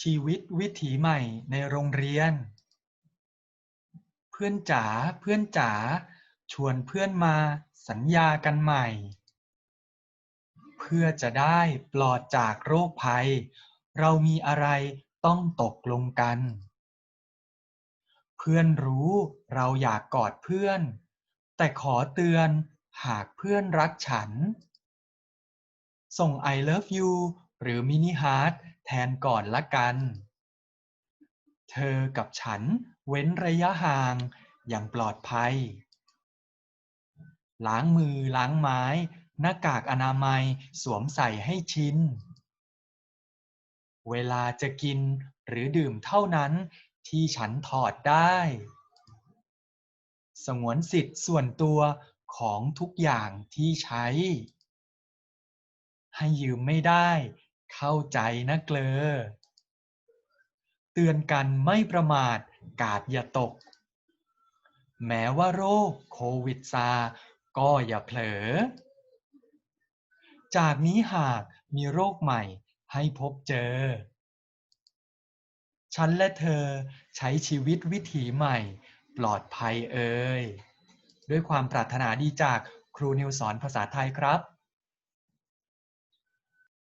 ชีวิตวิถีใหม่ในโรงเรียน เพื่อนจ๋าเพื่อนจ๋าชวนเพื่อนมาสัญญากันใหม่ เพื่อจะได้ปลอดจากโรคภัย เรามีอะไรต้องตกลงกัน เพื่อนรู้เราอยากกอดเพื่อน แต่ขอเตือนหากเพื่อนรักฉัน ส่ง I love you หรือมินิฮาร์ท แทนก่อนละกัน เธอกับฉันเว้นระยะห่างอย่างปลอดภัย ล้างมือล้างไม้ หน้ากากอนามัยสวมใส่ให้ชิน เวลาจะกินหรือดื่มเท่านั้นที่ฉันถอดได้ สงวนสิทธิ์ส่วนตัวของทุกอย่างที่ใช้ ให้ยืมไม่ได้ เข้าใจนะเกลอ เตือนกันไม่ประมาทกาดอย่าตก แม้ว่าโรคโควิดซา ก็อย่าเผลอ จากนี้หากมีโรคใหม่ให้พบเจอ ฉันและเธอใช้ชีวิตวิถีใหม่ปลอดภัยเอ่ย ด้วยความปรารถนาดีจากครูนิวสอนภาษาไทยครับ